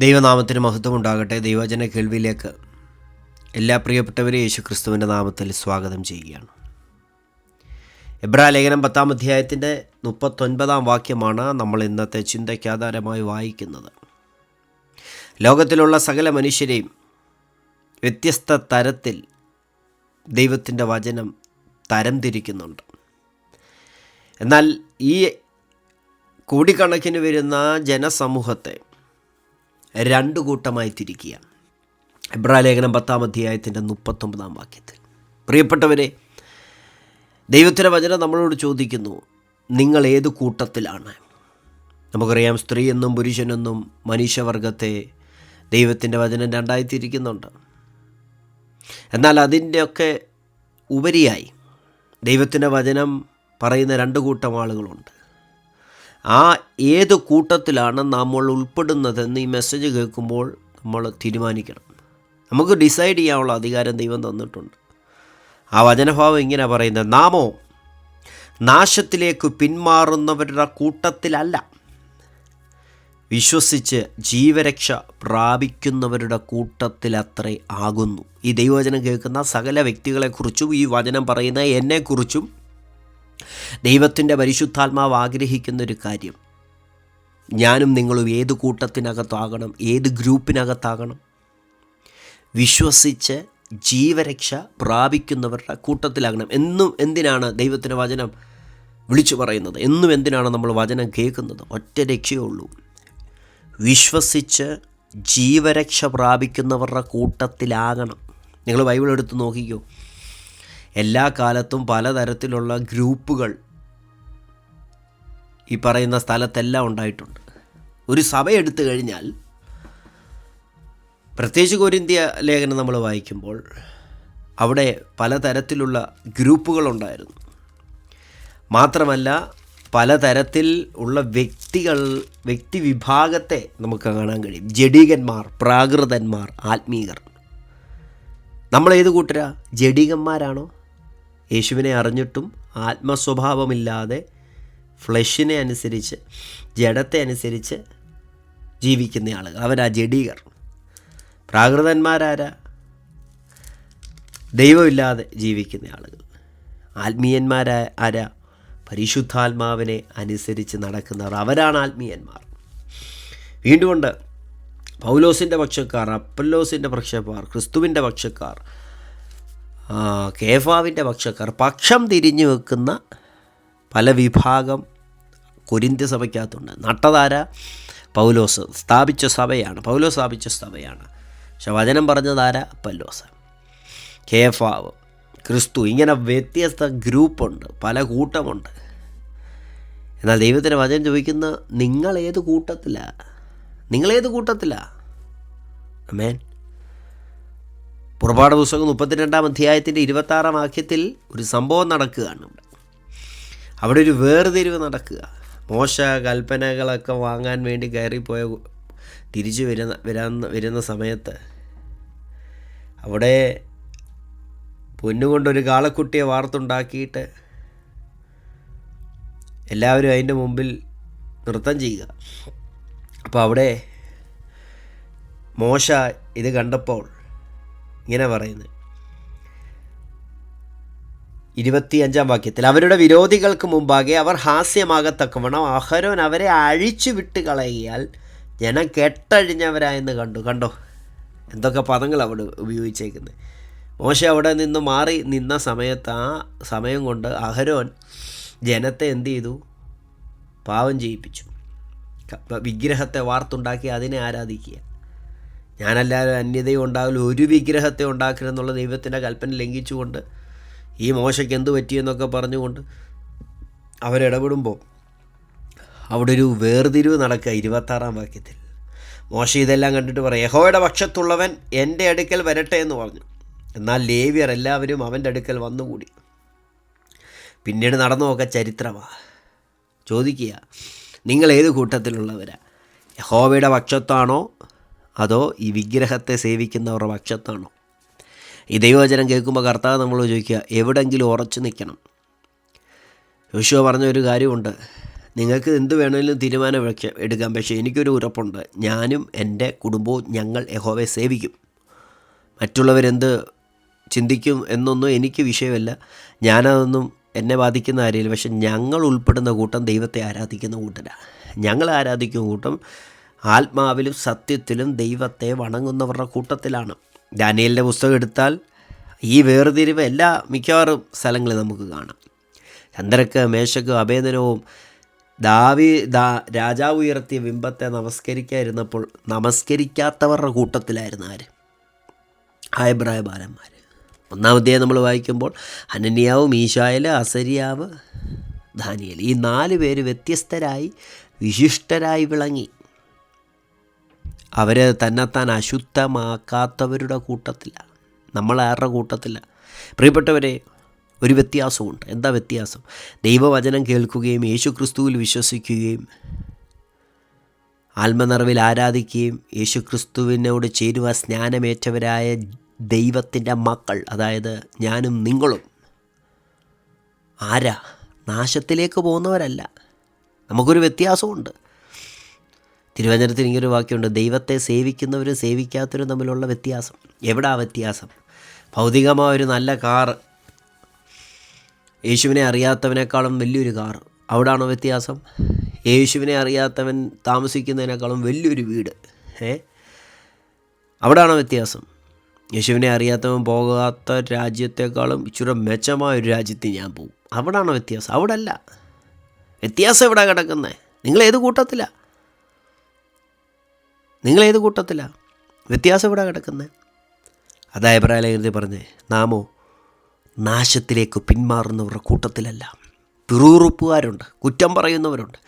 ദൈവനാമത്തിന് മഹത്വം ഉണ്ടാകട്ടെ. ദൈവജന കേൾവിയിലേക്ക് എല്ലാ പ്രിയപ്പെട്ടവരെയും യേശു ക്രിസ്തുവിന്റെ നാമത്തിൽ സ്വാഗതം ചെയ്യുകയാണ്. എബ്രാ ലേഖനം പത്താം അധ്യായത്തിന്റെ മുപ്പത്തൊൻപതാം വാക്യമാണ് നമ്മൾ ഇന്നത്തെ ചിന്തയ്ക്ക് ആധാരമായി വായിക്കുന്നത്. ലോകത്തിലുള്ള സകല മനുഷ്യരെയും വ്യത്യസ്ത തരത്തിൽ ദൈവത്തിന്റെ വചനം തരംതിരിക്കുന്നുണ്ട്. എന്നാൽ ഈ കോടിക്കണക്കിന് വരുന്ന ജനസമൂഹത്തെ രണ്ട് കൂട്ടമായി തിരിക്കുക. എബ്രാലേഖനം പത്താം അധ്യായത്തിന്റെ മുപ്പത്തൊമ്പതാം വാക്യത്തിൽ. പ്രിയപ്പെട്ടവരെ ദൈവത്തിന്റെ വചനം നമ്മളോട് ചോദിക്കുന്നു നിങ്ങൾ ഏത് കൂട്ടത്തിലാണ്? നമുക്കറിയാം സ്ത്രീ എന്നും പുരുഷനെന്നും മനുഷ്യവർഗത്തെ ദൈവത്തിന്റെ വചനം രണ്ടായി തിരിക്കുന്നുണ്ട്. എന്നാൽ അതിന്റെയൊക്കെ ഉപരിയായി ദൈവത്തിന്റെ വചനം പറയുന്ന രണ്ട് കൂട്ടം ആളുകളുണ്ട്. ആ ഏത് കൂട്ടത്തിലാണ് നമ്മൾ ഉൾപ്പെടുന്നതെന്ന് ഈ മെസ്സേജ് കേൾക്കുമ്പോൾ നമ്മൾ തീരുമാനിക്കണം. നമുക്ക് ഡിസൈഡ് ചെയ്യാനുള്ള അധികാരം ദൈവം തന്നിട്ടുണ്ട്. ആ വചനഭാവം ഇങ്ങനെ പറയുന്നത് നാമോ നാശത്തിലേക്ക് പിന്മാറുന്നവരുടെ കൂട്ടത്തിലല്ല. വിശ്വസിച്ച് ജീവരക്ഷ പ്രാപിക്കുന്നവരുടെ കൂട്ടത്തിലത്രേ ആകുന്നു. ഈ ദൈവവചനം കേൾക്കുന്ന സകല വ്യക്തികളെക്കുറിച്ചും ഈ വചനം പറയുന്ന എന്നെക്കുറിച്ചും ദൈവത്തിന്റെ പരിശുദ്ധാത്മാവ് ആഗ്രഹിക്കുന്ന ഒരു കാര്യം ഞാനും നിങ്ങളും ഏത് കൂട്ടത്തിനകത്താകണം ഏത് ഗ്രൂപ്പിനകത്താകണം? വിശ്വസിച്ച് ജീവരക്ഷ പ്രാപിക്കുന്നവരുടെ കൂട്ടത്തിലാകണം. എന്നും എന്തിനാണ് ദൈവത്തിന്റെ വചനം വിളിച്ചു പറയുന്നത്? എന്നും എന്തിനാണ് നമ്മൾ വചനം കേൾക്കുന്നത്? ഒറ്റ രക്ഷയേ ഉള്ളൂ. വിശ്വസിച്ച് ജീവരക്ഷ പ്രാപിക്കുന്നവരുടെ കൂട്ടത്തിലാകണം. നിങ്ങൾ ബൈബിൾ എടുത്ത് നോക്കിക്കോ. എല്ലാ കാലത്തും പലതരത്തിലുള്ള ഗ്രൂപ്പുകൾ ഈ പറയുന്ന സ്ഥലത്തെല്ലാം ഉണ്ടായിട്ടുണ്ട്. ഒരു സഭ എടുത്തു കഴിഞ്ഞാൽ പ്രത്യേകിച്ച് കൊരിന്ത്യ ലേഖനം നമ്മൾ വായിക്കുമ്പോൾ അവിടെ പലതരത്തിലുള്ള ഗ്രൂപ്പുകളുണ്ടായിരുന്നു മാത്രമല്ല പലതരത്തിൽ ഉള്ള വ്യക്തികൾ വ്യക്തി വിഭാഗത്തെ നമുക്ക് കാണാൻ കഴിയും. ജഡികന്മാർ പ്രാകൃതന്മാർ ആത്മീകർ നമ്മൾ ഏത് കൂട്ടരാ? ജഡീകന്മാരാണോ? യേശുവിനെ അറിഞ്ഞിട്ടും ആത്മസ്വഭാവമില്ലാതെ ഫ്ലഷിനെ അനുസരിച്ച് ജഡത്തെ അനുസരിച്ച് ജീവിക്കുന്ന ആളുകൾ. അവരാ ജഡീകർ. പ്രാകൃതന്മാരാരാ? ദൈവമില്ലാതെ ജീവിക്കുന്ന ആളുകൾ. ആത്മീയന്മാരായ ആരാ? പരിശുദ്ധാത്മാവിനെ അനുസരിച്ച് നടക്കുന്നവർ. അവരാണ് ആത്മീയന്മാർ. വീണ്ടും കൊണ്ട് പൗലോസിന്റെ പക്ഷക്കാർ അപ്പല്ലോസിന്റെ പക്ഷക്കാർ ക്രിസ്തുവിന്റെ പക്ഷക്കാർ കേഫാവിന്റെ പക്ഷക്കാർ പക്ഷം തിരിഞ്ഞു വെക്കുന്ന പല വിഭാഗം കൊരിന്ത്യ സഭയ്ക്കകത്തുണ്ട്. നട്ടതാര? പൗലോസ് സ്ഥാപിച്ച സഭയാണ്. പൗലോസ് സ്ഥാപിച്ച സഭയാണ്. പക്ഷെ വചനം പറഞ്ഞതാര? പല്ലോസ് കേഫാവ് ക്രിസ്തു ഇങ്ങനെ വ്യത്യസ്ത ഗ്രൂപ്പുണ്ട് പല കൂട്ടമുണ്ട്. എന്നാൽ ദൈവത്തിന് വചനം ചോദിക്കുന്ന നിങ്ങൾ ഏത് കൂട്ടത്തിലാണ് നിങ്ങളേത് കൂട്ടത്തിലാണ് അമേൻ പുറപാട് പുസ്തകം മുപ്പത്തിരണ്ടാം അധ്യായത്തിന്റെ ഇരുപത്താറാം വാക്യത്തിൽ ഒരു സംഭവം നടക്കുകയാണ് ഇവിടെ. അവിടെ ഒരു വേർതിരിവ് നടക്കുക. മോശ കൽപ്പനകളൊക്കെ വാങ്ങാൻ വേണ്ടി കയറിപ്പോയ തിരിച്ചു വരുന്ന വരാന്ന വരുന്ന സമയത്ത് അവിടെ പൊന്നുകൊണ്ടൊരു കാളക്കുട്ടിയെ വാർത്തുണ്ടാക്കിയിട്ട് എല്ലാവരും അതിന്റെ മുമ്പിൽ നൃത്തം ചെയ്യുക. അപ്പോൾ അവിടെ മോശ ഇത് കണ്ടപ്പോൾ ഇങ്ങനെ പറയുന്നത് ഇരുപത്തിയഞ്ചാം വാക്യത്തിൽ അവരുടെ വിരോധികൾക്ക് മുമ്പാകെ അവർ ഹാസ്യമാകത്തക്കവണ്ണം അഹരോൻ അവരെ അഴിച്ചു വിട്ട് കളയിയാൽ ജനം കെട്ടഴിഞ്ഞവരായെന്ന് കണ്ടു. കണ്ടോ? എന്തൊക്കെ പദങ്ങൾ അവിടെ ഉപയോഗിച്ചേക്കുന്നത് മോശ അവിടെ നിന്ന് മാറി നിന്ന സമയത്ത് ആ സമയം കൊണ്ട് അഹരോൻ ജനത്തെ എന്ത് ചെയ്തു? പാവം ചെയ്യിപ്പിച്ചു വിഗ്രഹത്തെ വാർത്തുണ്ടാക്കി അതിനെ ആരാധിക്കുക. ഞാനല്ലാതെ അന്യതയും ഉണ്ടാവില്ല ഒരു വിഗ്രഹത്തെ ഉണ്ടാക്കരുതെന്നുള്ള ദൈവത്തിന്റെ കൽപ്പന ലംഘിച്ചുകൊണ്ട് ഈ മോശയ്ക്ക് എന്ത് പറ്റിയെന്നൊക്കെ പറഞ്ഞുകൊണ്ട് അവരിടപെടുമ്പോൾ അവിടെ ഒരു വേർതിരിവ് നടക്കുക. ഇരുപത്താറാം വാക്യത്തിൽ മോശ ഇതെല്ലാം കണ്ടിട്ട് പറയും യഹോയുടെ പക്ഷത്തുള്ളവൻ എന്റെ അടുക്കൽ വരട്ടെ എന്ന് പറഞ്ഞു. എന്നാൽ ലേവിയർ എല്ലാവരും അവന്റെ അടുക്കൽ വന്നുകൂടി. പിന്നീട് നടന്നു നോക്കാൻ ചരിത്രമാണ് ചോദിക്കുക നിങ്ങൾ ഏത് കൂട്ടത്തിലുള്ളവരാ? യഹോവയുടെ പക്ഷത്താണോ? അതോ ഈ വിഗ്രഹത്തെ സേവിക്കുന്നവരുടെ പക്ഷത്താണോ? ഈ ദൈവവചനം കേൾക്കുമ്പോൾ കർത്താവ് നമ്മൾ ചോദിക്കുക എവിടെങ്കിലും ഉറച്ചു നിൽക്കണം? യോശുവ പറഞ്ഞ ഒരു കാര്യമുണ്ട്. നിങ്ങൾക്ക് എന്ത് വേണമെങ്കിലും തീരുമാനം എടുക്കാം. പക്ഷേ എനിക്കൊരു ഉറപ്പുണ്ട്. ഞാനും എന്റെ കുടുംബവും ഞങ്ങൾ യഹോവയെ സേവിക്കും. മറ്റുള്ളവരെന്ത് ചിന്തിക്കും എന്നൊന്നും എനിക്ക് വിഷയമല്ല. ഞാനതൊന്നും എന്നെ ബാധിക്കുന്ന കാര്യമില്ല. പക്ഷെ ഞങ്ങൾ ഉൾപ്പെടുന്ന കൂട്ടം ദൈവത്തെ ആരാധിക്കുന്ന കൂട്ടരാണ് ഞങ്ങൾ ആരാധിക്കുന്ന കൂട്ടം ആത്മാവിലും സത്യത്തിലും ദൈവത്തെ വണങ്ങുന്നവരുടെ കൂട്ടത്തിലാണ്. ദാനിയലിന്റെ പുസ്തകം എടുത്താൽ ഈ വേർതിരിവ് എല്ലാ മിക്കവാറും സ്ഥലങ്ങളിൽ നമുക്ക് കാണാം. ചന്ദ്രക്ക് മേശക്ക് അഭേദനവും ദാവി ദാ രാജാവ് ഉയർത്തിയ ബിംബത്തെ നമസ്കരിക്കാതിരുന്നപ്പോൾ നമസ്കരിക്കാത്തവരുടെ കൂട്ടത്തിലായിരുന്നു ആര്? ഹൈബ്രായ ബാലന്മാർ ഒന്നാമതേ നമ്മൾ വായിക്കുമ്പോൾ അനന്യാവ് മീശായൽ അസരിയാവ് ധാനിയൽ ഈ നാല് പേര് വ്യത്യസ്തരായി വിശിഷ്ടരായി വിളങ്ങി. അവർ തന്നെത്താൻ അശുദ്ധമാക്കാത്തവരുടെ കൂട്ടത്തില്ല നമ്മൾ ആരുടെ കൂട്ടത്തില്ല പ്രിയപ്പെട്ടവരെ ഒരു വ്യത്യാസമുണ്ട്. എന്താ വ്യത്യാസം? ദൈവവചനം കേൾക്കുകയും യേശു ക്രിസ്തുവിൽ വിശ്വസിക്കുകയും ആത്മനിറവിൽ ആരാധിക്കുകയും യേശു ക്രിസ്തുവിനോട് ചേരുവ സ്നാനമേറ്റവരായ ദൈവത്തിന്റെ മക്കൾ അതായത് ഞാനും നിങ്ങളും ആരാ? നാശത്തിലേക്ക് പോകുന്നവരല്ല. നമുക്കൊരു വ്യത്യാസമുണ്ട്. തിരുവചനത്തിൽ ഇങ്ങനൊരു വാക്യമുണ്ട് ദൈവത്തെ സേവിക്കുന്നവരും സേവിക്കാത്തവരും തമ്മിലുള്ള വ്യത്യാസം. എവിടെ ആ വ്യത്യാസം? ഭൗതികമായ ഒരു നല്ല കാർ യേശുവിനെ അറിയാത്തവനേക്കാളും വലിയൊരു കാർ. അവിടാണോ വ്യത്യാസം? യേശുവിനെ അറിയാത്തവൻ താമസിക്കുന്നതിനേക്കാളും വലിയൊരു വീട്. ഏ? അവിടാണോ വ്യത്യാസം? യേശുവിനെ അറിയാത്തവൻ പോകാത്ത രാജ്യത്തെക്കാളും ഇച്ചിരി മെച്ചമായ ഒരു രാജ്യത്ത് ഞാൻ പോകും. അവിടാണോ വ്യത്യാസം? അവിടെ അല്ല വ്യത്യാസം എവിടെ കിടക്കുന്നത് നിങ്ങൾ ഏത് കൂട്ടത്തിലാണ് നിങ്ങൾ ഏത് കൂട്ടത്തിലാണ് വ്യത്യാസം ഇവിടെ കിടക്കുന്നത് അതാ അഭിപ്രായത്തിൽ പറഞ്ഞേ നാമോ നാശത്തിലേക്ക് പിന്മാറുന്നവരുടെ കൂട്ടത്തിലല്ല. പിറുറുപ്പുകാരുണ്ട് കുറ്റം പറയുന്നവരുണ്ട്.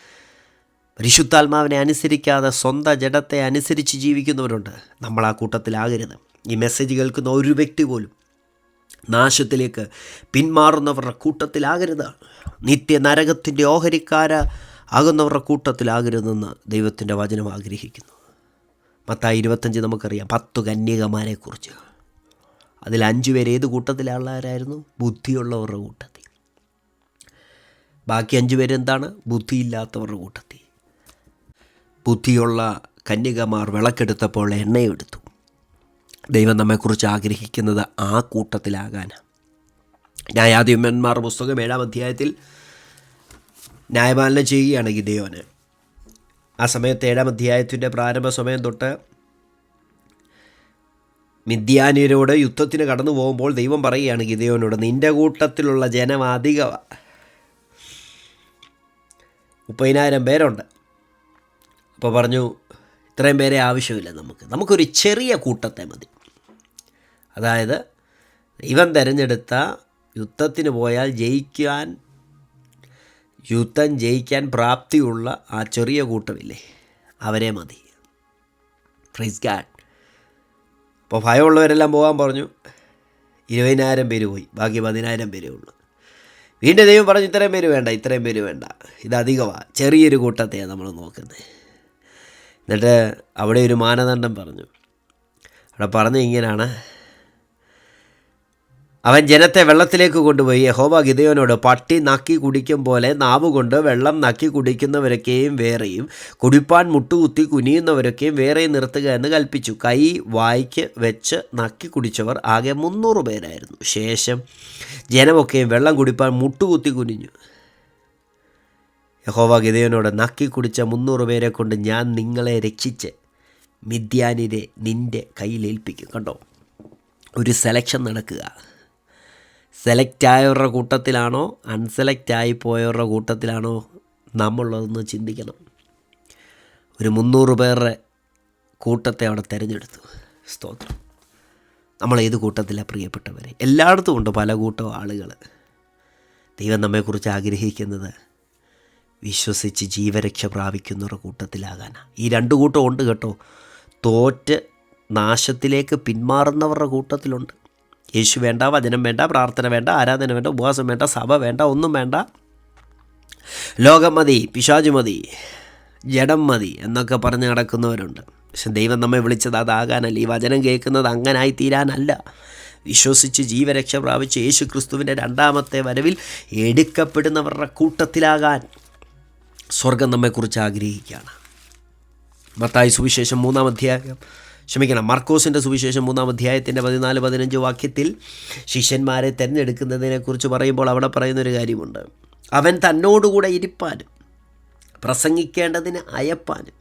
പരിശുദ്ധാത്മാവിനെ അനുസരിക്കാതെ സ്വന്തം ജഡത്തെ അനുസരിച്ച് ജീവിക്കുന്നവരുണ്ട്. നമ്മൾ ആ കൂട്ടത്തിലാകരുത്. ഈ മെസ്സേജ് കേൾക്കുന്ന ഒരു വ്യക്തി പോലും നാശത്തിലേക്ക് പിന്മാറുന്നവരുടെ കൂട്ടത്തിലാകരുത്. നിത്യ നരകത്തിന്റെ ഓഹരിക്കാര ആകുന്നവരുടെ കൂട്ടത്തിലാകരുതെന്ന് ദൈവത്തിന്റെ വചനം ആഗ്രഹിക്കുന്നു. മത്തായി ഇരുപത്തഞ്ച് നമുക്കറിയാം. പത്ത് കന്യകമാരെക്കുറിച്ച് അതിൽ അഞ്ചു പേര് ഏത് കൂട്ടത്തിലുള്ളവരായിരുന്നു ബുദ്ധിയുള്ളവരുടെ കൂട്ടത്തിൽ. ബാക്കി അഞ്ചു പേരെന്താണ് ബുദ്ധിയില്ലാത്തവരുടെ കൂട്ടത്തിൽ. ബുദ്ധിയുള്ള കന്യകമാർ വിളക്കെടുത്തപ്പോൾ എണ്ണയെടുത്തു. ദൈവം നമ്മെക്കുറിച്ച് ആഗ്രഹിക്കുന്നത് ആ കൂട്ടത്തിലാകാനാണ് ന്യായാധിപന്മാർ പുസ്തകം ഏഴാം അധ്യായത്തിൽ ന്യായപാലനം ചെയ്യുകയാണെങ്കിൽ ഗിദേവന് ആ സമയത്ത് ഏഴാം അധ്യായത്തിന്റെ പ്രാരംഭ സമയം തൊട്ട് മിഥ്യാനിയരോട് യുദ്ധത്തിന് കടന്നു പോകുമ്പോൾ ദൈവം പറയുകയാണ് ഗിതയോനോട് നിന്റെ കൂട്ടത്തിലുള്ള ജനം അധികമാണ് മുപ്പതിനായിരം പേരുണ്ട്. അപ്പോൾ പറഞ്ഞു ഇത്രയും പേരെ ആവശ്യമില്ല നമുക്ക്. നമുക്കൊരു ചെറിയ കൂട്ടത്തെ മതി. അതായത് ദൈവം തിരഞ്ഞെടുത്ത യുദ്ധത്തിന് പോയാൽ ജയിക്കാൻ യുദ്ധം ജയിക്കാൻ പ്രാപ്തിയുള്ള ആ ചെറിയ കൂട്ടമില്ലേ അവരെ മതി. ഫ്രൈസ് ഗാഡ് അപ്പോൾ ഭയമുള്ളവരെല്ലാം പോകാൻ പറഞ്ഞു. ഇരുപതിനായിരം പേര് പോയി. ബാക്കി പതിനായിരം പേരേ ഉള്ളൂ. വീണ്ടും ദൈവം പറഞ്ഞു ഇത്രയും പേര് വേണ്ട ഇത്രയും പേര് വേണ്ട. ഇത് അധികമാണ് ചെറിയൊരു കൂട്ടത്തെയാണ് നമ്മൾ നോക്കുന്നത്. എന്നിട്ട് അവിടെ ഒരു മാനദണ്ഡം പറഞ്ഞു. അവിടെ പറഞ്ഞ ഇങ്ങനെയാണ്. അവൻ ജനത്തെ വെള്ളത്തിലേക്ക് കൊണ്ടുപോയി. യഹോവ ഗിതയോനോട് പട്ടി നക്കി കുടിക്കും പോലെ നാവുകൊണ്ട് വെള്ളം നക്കി കുടിക്കുന്നവരൊക്കെയും വേറെയും കുടിപ്പാൻ മുട്ടുകുത്തി കുനിയുന്നവരൊക്കെയും വേറെയും നിർത്തുക എന്ന് കൽപ്പിച്ചു. കൈ വായിക്ക് വെച്ച് നക്കി കുടിച്ചവർ ആകെ മുന്നൂറ് പേരായിരുന്നു. ശേഷം ജനമൊക്കെയും വെള്ളം കുടിപ്പാൻ മുട്ടുകുത്തി കുനിഞ്ഞു. യഹോവ ഗിതയോനോട് നക്കി കുടിച്ച മുന്നൂറ് പേരെ കൊണ്ട് ഞാൻ നിങ്ങളെ രക്ഷിച്ച് മിഥ്യാനിരെ നിന്റെ കയ്യിലേൽപ്പിക്കും കണ്ടോ? ഒരു സെലക്ഷൻ നടക്കുക. സെലക്റ്റ് ആയവരുടെ കൂട്ടത്തിലാണോ അൺസെലക്റ്റ് ആയി പോയവരുടെ കൂട്ടത്തിലാണോ നമ്മളുള്ളതെന്ന് ചിന്തിക്കണം. ഒരു മുന്നൂറ് പേരുടെ കൂട്ടത്തെ അവിടെ തിരഞ്ഞെടുത്തു. സ്തോത്രം. നമ്മൾ ഏത് കൂട്ടത്തിലാണ് പ്രിയപ്പെട്ടവരെ? എല്ലായിടത്തും ഉണ്ട് പല കൂട്ടം ആളുകൾ ദൈവം നമ്മെക്കുറിച്ച് ആഗ്രഹിക്കുന്നത് വിശ്വസിച്ച് ജീവരക്ഷ പ്രാപിക്കുന്നവരുടെ കൂട്ടത്തിലാകാനാണ് ഈ രണ്ട് കൂട്ടം ഉണ്ട് കേട്ടോ. തോറ്റ് നാശത്തിലേക്ക് പിന്മാറുന്നവരുടെ കൂട്ടത്തിലുണ്ട്. യേശു വേണ്ട വചനം വേണ്ട പ്രാർത്ഥന വേണ്ട ആരാധന വേണ്ട ഉപവാസം വേണ്ട സഭ വേണ്ട ഒന്നും വേണ്ട. ലോകം മതി പിശാചു മതി ജഡം മതി എന്നൊക്കെ പറഞ്ഞ് നടക്കുന്നവരുണ്ട്. പക്ഷെ ദൈവം നമ്മെ വിളിച്ചത് അതാകാനല്ല. ഈ വചനം കേൾക്കുന്നത് അങ്ങനായി തീരാനല്ല. വിശ്വസിച്ച് ജീവരക്ഷ പ്രാപിച്ച് യേശു ക്രിസ്തുവിന്റെ രണ്ടാമത്തെ വരവിൽ എടുക്കപ്പെടുന്നവരുടെ കൂട്ടത്തിലാകാൻ സ്വർഗം നമ്മെക്കുറിച്ച് ആഗ്രഹിക്കുകയാണ്. മത്തായി സുവിശേഷം മൂന്നാം അധ്യായം ക്ഷമിക്കണം. മർക്കോസിന്റെ സുവിശേഷം മൂന്നാം അധ്യായത്തിന്റെ പതിനാല് പതിനഞ്ച് വാക്യത്തിൽ ശിഷ്യന്മാരെ തിരഞ്ഞെടുക്കുന്നതിനെക്കുറിച്ച് പറയുമ്പോൾ അവിടെ പറയുന്നൊരു കാര്യമുണ്ട്. അവൻ തന്നോടുകൂടെ ഇരിപ്പാനും പ്രസംഗിക്കേണ്ടതിന് അയപ്പാനും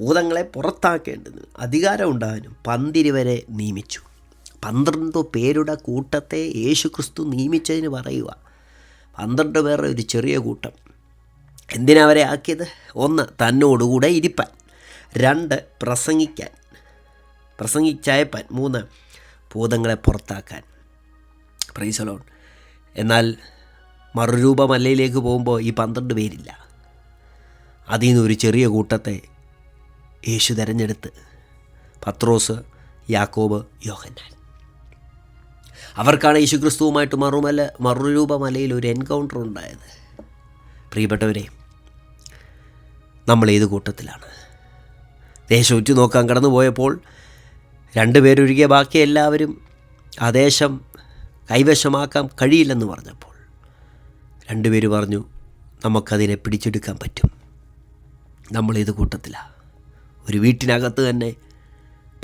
ഭൂതങ്ങളെ പുറത്താക്കേണ്ടതിന് അധികാരം ഉണ്ടാകാനും പന്തിരുവരെ നിയമിച്ചു. പന്ത്രണ്ട് പേരുടെ കൂട്ടത്തെ യേശു ക്രിസ്തു നിയമിച്ചതിന് പറയുക പന്ത്രണ്ട് പേരുടെ ഒരു ചെറിയ കൂട്ടം. എന്തിനവരെ ആക്കിയത്? ഒന്ന് തന്നോടുകൂടെ ഇരിപ്പാൻ. രണ്ട് പ്രസംഗിക്കാൻ. പ്രസംഗിച്ചയപ്പാൻ മൂന്ന് ഭൂതങ്ങളെ പുറത്താക്കാൻ. പ്രൈസലോൺ എന്നാൽ മറുരൂപ മല്ലയിലേക്ക് പോകുമ്പോൾ ഈ പന്ത്രണ്ട് പേരില്ല. അതിൽ നിന്ന് ഒരു ചെറിയ കൂട്ടത്തെ യേശു തിരഞ്ഞെടുത്ത് പത്രോസ് യാക്കോബ് യോഹന്നാൻ. അവർക്കാണ് യേശു ക്രിസ്തുവുമായിട്ട് മറുമല മറുരൂപമലയിൽ ഒരു എൻകൗണ്ടർ ഉണ്ടായത്. പ്രിയപ്പെട്ടവരെ നമ്മൾ ഏത് കൂട്ടത്തിലാണ്? ദേശം ഉറ്റുനോക്കാൻ കടന്നു പോയപ്പോൾ രണ്ടുപേരൊഴികെ ബാക്കി എല്ലാവരും ആ ദേശം കൈവശമാക്കാൻ കഴിയില്ലെന്ന് പറഞ്ഞപ്പോൾ രണ്ടുപേര് പറഞ്ഞു നമുക്കതിനെ പിടിച്ചെടുക്കാൻ പറ്റും. നമ്മൾ ഇത് കൂട്ടത്തിലാണ് ഒരു വീട്ടിനകത്ത് തന്നെ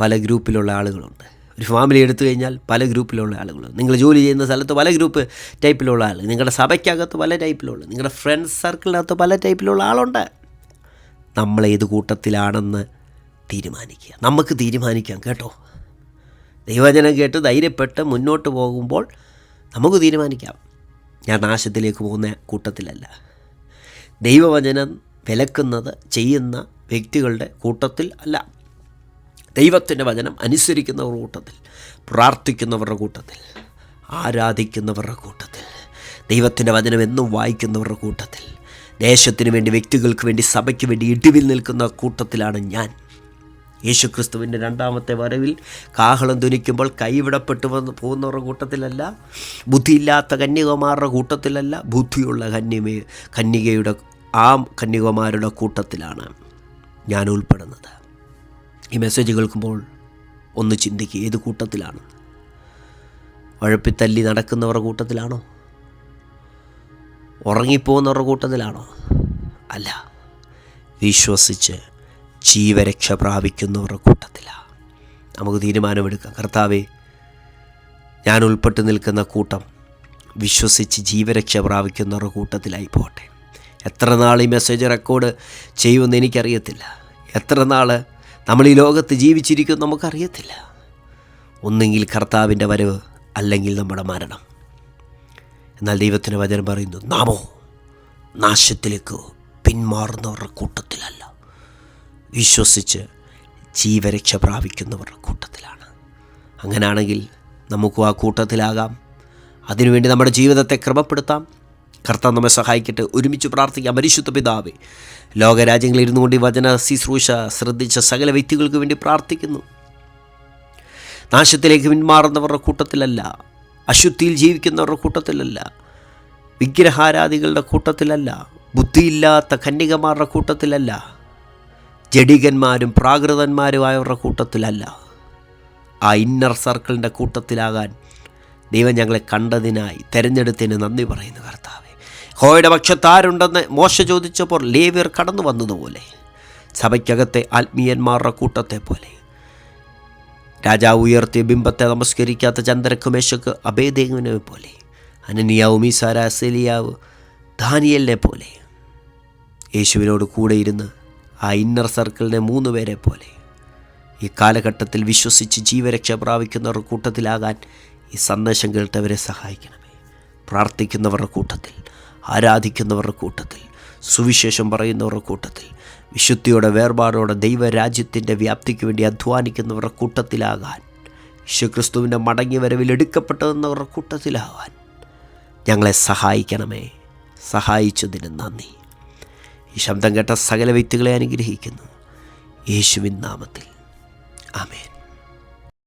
പല ഗ്രൂപ്പിലുള്ള ആളുകളുണ്ട്. ഒരു ഫാമിലി എടുത്തു കഴിഞ്ഞാൽ പല ഗ്രൂപ്പിലുള്ള ആളുകളുണ്ട്. നിങ്ങൾ ജോലി ചെയ്യുന്ന സ്ഥലത്ത് പല ഗ്രൂപ്പ് ടൈപ്പിലുള്ള ആൾ നിങ്ങളുടെ സഭയ്ക്കകത്ത് പല ടൈപ്പിലുള്ള നിങ്ങളുടെ ഫ്രണ്ട്സ് സർക്കിളിനകത്ത് പല ടൈപ്പിലുള്ള ആളുണ്ട്. നമ്മൾ ഏത് കൂട്ടത്തിലാണെന്ന് തീരുമാനിക്കുക. നമുക്ക് തീരുമാനിക്കാം കേട്ടോ. ദൈവജനം കേട്ട് ധൈര്യപ്പെട്ട് മുന്നോട്ട് പോകുമ്പോൾ നമുക്ക് തീരുമാനിക്കാം. ഞാൻ നാശത്തിലേക്ക് പോകുന്ന കൂട്ടത്തിലല്ല. ദൈവവചനം വിലക്കുന്നത് ചെയ്യുന്ന വ്യക്തികളുടെ കൂട്ടത്തിൽ അല്ല. ദൈവത്തിന്റെ വചനം അനുസരിക്കുന്നവരുടെ കൂട്ടത്തിൽ പ്രാർത്ഥിക്കുന്നവരുടെ കൂട്ടത്തിൽ ആരാധിക്കുന്നവരുടെ കൂട്ടത്തിൽ ദൈവത്തിന്റെ വചനം എന്നും വായിക്കുന്നവരുടെ കൂട്ടത്തിൽ ദേശത്തിന് വേണ്ടി വ്യക്തികൾക്ക് വേണ്ടി സഭയ്ക്ക് വേണ്ടി ഇടിവിൽ നിൽക്കുന്ന കൂട്ടത്തിലാണ് ഞാൻ. യേശുക്രിസ്തുവിന്റെ രണ്ടാമത്തെ വരവിൽ കാഹളം ധനിക്കുമ്പോൾ കൈവിടപ്പെട്ടു വന്ന് പോകുന്നവരുടെ കൂട്ടത്തിലല്ല ബുദ്ധിയില്ലാത്ത കന്യകമാരുടെ കൂട്ടത്തിലല്ല ബുദ്ധിയുള്ള കന്യമേ കന്യകയുടെ ആ കന്യകമാരുടെ കൂട്ടത്തിലാണ് ഞാൻ ഉൾപ്പെടുന്നത്. ഈ മെസ്സേജ് കേൾക്കുമ്പോൾ ഒന്ന് ചിന്തിക്കുക ഏത് കൂട്ടത്തിലാണ്? വഴപ്പിത്തല്ലി നടക്കുന്നവരുടെ കൂട്ടത്തിലാണോ? ഉറങ്ങിപ്പോകുന്നവരുടെ കൂട്ടത്തിലാണോ? അല്ല വിശ്വസിച്ച് ജീവരക്ഷ പ്രാപിക്കുന്നവരുടെ കൂട്ടത്തിലാണ് നമുക്ക് തീരുമാനമെടുക്കാം. കർത്താവെ ഞാൻ ഉൾപ്പെട്ട് നിൽക്കുന്ന കൂട്ടം വിശ്വസിച്ച് ജീവരക്ഷ പ്രാപിക്കുന്നവരുടെ കൂട്ടത്തിലായി പോട്ടെ എത്ര നാൾ ഈ മെസ്സേജ് റെക്കോർഡ് ചെയ്യുമെന്ന് എനിക്കറിയത്തില്ല. എത്ര നാൾ നമ്മൾ ഈ ലോകത്ത് ജീവിച്ചിരിക്കും നമുക്കറിയത്തില്ല. ഒന്നെങ്കിൽ കർത്താവിന്റെ വരവ് അല്ലെങ്കിൽ നമ്മുടെ മരണം. എന്നാൽ ദൈവത്തിന്റെ വചനം പറയുന്നു നാമോ നാശത്തിലേക്ക് പിന്മാറുന്നവരുടെ കൂട്ടത്തിലല്ല. വിശ്വസിച്ച് ജീവരക്ഷ പ്രാപിക്കുന്നവരുടെ കൂട്ടത്തിലാണ്. അങ്ങനെയാണെങ്കിൽ നമുക്കും ആ കൂട്ടത്തിലാകാം. അതിനുവേണ്ടി നമ്മുടെ ജീവിതത്തെ ക്രമപ്പെടുത്താം. കർത്താവ് നമ്മെ സഹായിക്കട്ടെ. ഒരുമിച്ച് പ്രാർത്ഥിക്കാം. പരിശുദ്ധ പിതാവേ ലോകരാജ്യങ്ങളിൽ ഇരുന്നു കൊണ്ട് ഈ വചന ശുശ്രൂഷ ശ്രദ്ധിച്ച സകല വ്യക്തികൾക്ക് വേണ്ടി പ്രാർത്ഥിക്കുന്നു. നാശത്തിലേക്ക് പിന്മാറുന്നവരുടെ കൂട്ടത്തിലല്ല അശുദ്ധിയിൽ ജീവിക്കുന്നവരുടെ കൂട്ടത്തിലല്ല വിഗ്രഹാരാധികളുടെ കൂട്ടത്തിലല്ല ബുദ്ധിയില്ലാത്ത കന്യകമാരുടെ കൂട്ടത്തിലല്ല ജഡികന്മാരും പ്രാകൃതന്മാരുമായവരുടെ കൂട്ടത്തിലല്ല. ആ ഇന്നർ സർക്കിളിന്റെ കൂട്ടത്തിലാകാൻ ദൈവം ഞങ്ങളെ കണ്ടതിനായി തിരഞ്ഞെടുത്തിന് നന്ദി പറയുന്നു കർത്താവെ. ഹോയുടെ പക്ഷത്താരുണ്ടെന്ന് മോശ ചോദിച്ചപ്പോൾ ലേവിയർ കടന്നു വന്നതുപോലെ സഭയ്ക്കകത്തെ ആത്മീയന്മാരുടെ കൂട്ടത്തെ പോലെ. രാജാവ് ഉയർത്തിയ ബിംബത്തെ നമസ്കരിക്കാത്ത ചന്ദ്രക്ക് മേശക്ക് അഭേദേവിനെ പോലെ അനനിയാവ് മീസാര അസലിയാവ് ദാനിയലിനെ പോലെ. യേശുവിനോട് കൂടെ ഇരുന്ന് ആ ഇന്നർ സർക്കിളിനെ മൂന്ന് പേരെ പോലെ. ഈ കാലഘട്ടത്തിൽ വിശ്വസിച്ച് ജീവരക്ഷ പ്രാപിക്കുന്നവരുടെ കൂട്ടത്തിലാകാൻ ഈ സന്ദേശം കേട്ടവരെ സഹായിക്കണമേ. പ്രാർത്ഥിക്കുന്നവരുടെ കൂട്ടത്തിൽ ആരാധിക്കുന്നവരുടെ കൂട്ടത്തിൽ സുവിശേഷം പറയുന്നവരുടെ കൂട്ടത്തിൽ വിശുദ്ധിയുടെ വേർപാടോടെ ദൈവരാജ്യത്തിന്റെ വ്യാപ്തിക്ക് വേണ്ടി അധ്വാനിക്കുന്നവരുടെ കൂട്ടത്തിലാകാൻ യേശുക്രിസ്തുവിന്റെ മടങ്ങി വരവിൽ എടുക്കപ്പെട്ടതെന്നവരുടെ കൂട്ടത്തിലാവാൻ ഞങ്ങളെ സഹായിക്കണമേ. സഹായിച്ചതിന് നന്ദി. ഈ ശബ്ദം കേട്ട സകല വ്യക്തികളെ അനുഗ്രഹിക്കുന്നു. യേശുവിൻ നാമത്തിൽ. ആമേൻ.